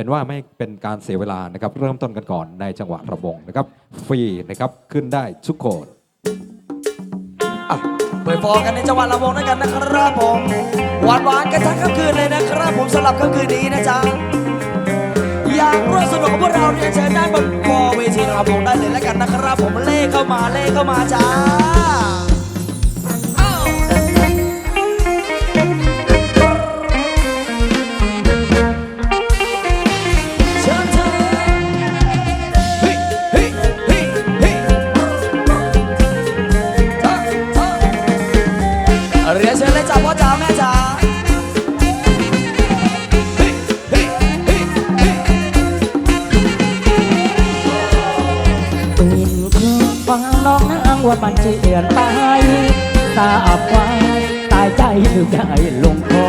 เป็นว่าไม่เป็นการเสียเวลานะครับ เริ่มต้นกันก่อนในจังหวะระบงนะครับ ฟรีนะครับขึ้นได้ทุกคนอะเปิดฟอร์กันในจังหวะระวงด้วยกันนะครับผมหวานหวานๆกันทั้งค่ำคืนเลยนะครับผมสำหรับค่ำคืนนี้นะจ๊ะอยากร่วมสนุกกับพวกเราเนี่ยเชิญด้านบนฟอร์เวทีระวงได้เลยแล้วกันนะครับผมเล่เข้ามาเล่เข้ามาจ้า องนางว่ามันจะเดือนไปตาอับไว้ตายใจหรือได้ลงคอ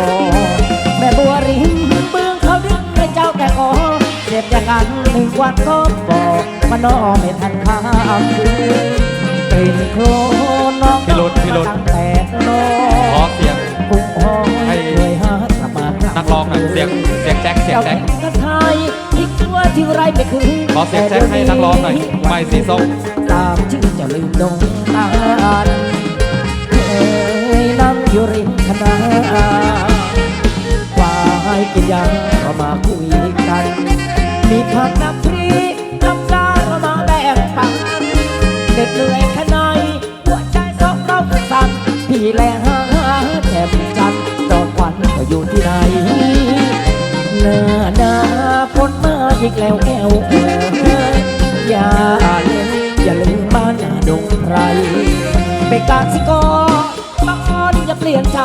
แม่บัวริมเบื้องเขาดึงให้เจ้าแก่กอเจ็บอย่างนั้นหนึ่งวันก็บอกมันนอไม่ทันข้ามคืนกลิ่นโคลนน้องพี่รุธพี่รุธตั้งแต่นอขอเสียงปุกห้องให้เคยหาสมาคนักร้องหน่อยเสียงเสียงแจ็คเสียงเจ้าแจ็คเป็นกระไทยที่กลัวที่ไรไม่คืนขอเสียงแจ็คให้นักร้องหน่อยไม้สีส้ม ตามชื่อจะลืมดงตาลเคยนั่งอยู่ริมคณะควายกินยางเรามาคุยกัน มีผักน้ำพริกน้ำปลาเรามาแบ่งปันเด็ดเหนื่อยแค่ไหนหัวใจสองเราสั่นพี่แลหาแถมจันทร์ดอกควันก็อยู่ที่ไหนหน้าหน้าฝนมาอีกแล้วแก้วเอ๋ยอย่าเล่น บ้านนาดงไพรไปการสิกอบางอ้อนอย่าเปลี่ยนใจ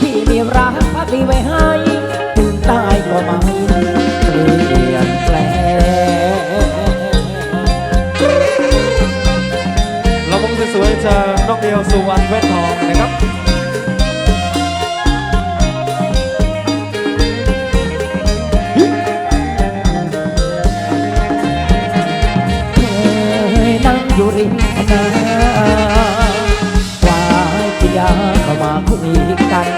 พี่มีรักพักดีไว้ให้ถึงตายก็ไม่ ริมคณะควายกิยาเข้ามาคุยกัน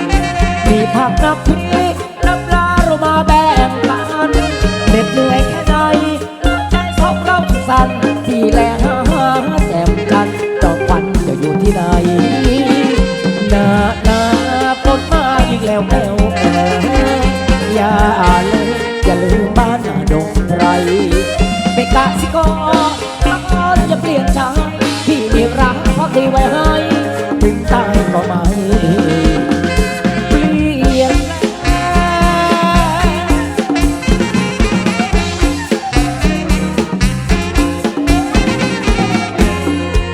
มีผักน้ำพริกน้ำลาเรามาแบ่งปันเหน็ดเหนื่อยแค่ไหนใจสองเราสั่นที่แลหาแจมจันทร์ดอกควันจะอยู่ที่ไหนนาหนาฝนมาอีกแล้วแก้วเอ๋ยอย่าเลยอย่าลืมบ้านนาดงไพรไม่กะสิกอ ไว้ให้